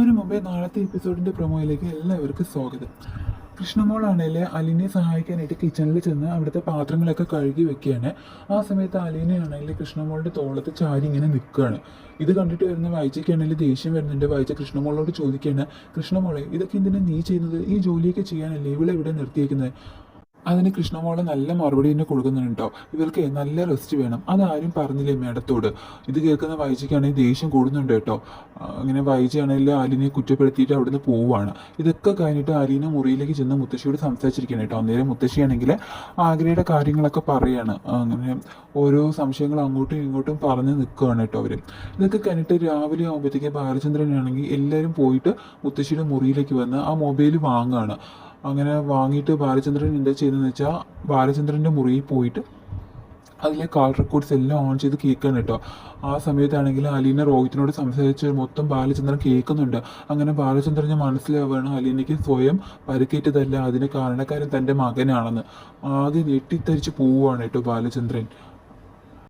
അതിനു മുമ്പേ നാളത്തെ എപ്പിസോഡിന്റെ പ്രൊമോയിലേക്ക് എല്ലാവർക്കും സ്വാഗതം. കൃഷ്ണമോളാണെങ്കിൽ അലിനെ സഹായിക്കാനായിട്ട് കിച്ചണിൽ ചെന്ന് അവിടുത്തെ പാത്രങ്ങളൊക്കെ കഴുകി വെക്കുകയാണ്. ആ സമയത്ത് അലീനയാണെങ്കിൽ കൃഷ്ണമോളുടെ തോളത്ത് ചാരി ഇങ്ങനെ നിൽക്കുകയാണ്. ഇത് കണ്ടിട്ട് വരുന്ന വായിച്ചയ്ക്കാണെങ്കിൽ ദേഷ്യം വരുന്നുണ്ട്. വായിച്ച കൃഷ്ണമോളോട് ചോദിക്കുകയാണ് കൃഷ്ണമോളെ ഇതൊക്കെ എന്തിനാ നീ ചെയ്യുന്നത്? ഈ ജോലിയൊക്കെ ചെയ്യാനല്ലേ ഇവിടെ ഇവിടെ നിർത്തിയേക്കുന്നത്? അതിന് കൃഷ്ണമോളെ നല്ല മറുപടി തന്നെ കൊടുക്കുന്നുണ്ട് ഇവർക്ക് നല്ല റെസ്റ്റ് വേണം. അതാരും പറഞ്ഞില്ലേ മേഡത്തോട്? ഇത് കേൾക്കുന്ന വൈജയ്ക്കാണെങ്കിൽ ദേഷ്യം കൂടുന്നുണ്ട് കേട്ടോ അങ്ങനെ വൈജയാണെങ്കിൽ അലിനെ കുറ്റപ്പെടുത്തിയിട്ട് അവിടുന്ന് പോവുകയാണ് ഇതൊക്കെ കഴിഞ്ഞിട്ട് അലീന മുറിയിലേക്ക് ചെന്ന് മുത്തശ്ശിയോട് സംസാരിച്ചിരിക്കുകയാണ് കേട്ടോ അന്നേരം മുത്തശ്ശിയാണെങ്കിൽ ആഗ്രയുടെ കാര്യങ്ങളൊക്കെ പറയാണ്. അങ്ങനെ ഓരോ സംശയങ്ങൾ അങ്ങോട്ടും ഇങ്ങോട്ടും പറഞ്ഞ് നിൽക്കുകയാണ് കേട്ടോ അവർ ഇതൊക്കെ കഴിഞ്ഞിട്ട് രാവിലെ ആകുമ്പോഴത്തേക്ക് ബാലചന്ദ്രനാണെങ്കിൽ എല്ലാവരും പോയിട്ട് മുത്തശ്ശിയുടെ മുറിയിലേക്ക് വന്ന് ആ മൊബൈൽ വാങ്ങുകയാണ് അങ്ങനെ വാങ്ങിയിട്ട് ബാലചന്ദ്രൻ എന്താ ചെയ്തതെന്ന് വെച്ചാൽ ബാലചന്ദ്രന്റെ മുറിയിൽ പോയിട്ട് അതിലെ കാൾ റെക്കോർഡ്സ് എല്ലാം ഓൺ ചെയ്ത് കേൾക്കാൻ കേട്ടോ. ആ സമയത്താണെങ്കിൽ അലീന രോഹിത്തിനോട് സംസാരിച്ച് മൊത്തം ബാലചന്ദ്രൻ കേൾക്കുന്നുണ്ട്. അങ്ങനെ ബാലചന്ദ്രന് മനസ്സിലാവുകയാണ് അലീനയ്ക്ക് സ്വയം പരിക്കേറ്റതല്ല അതിന് കാരണക്കാരൻ തന്റെ മകനാണെന്ന്. ആകെ ഞെട്ടിത്തരിച്ച് പോവുകയാണ് കേട്ടോ ബാലചന്ദ്രൻ.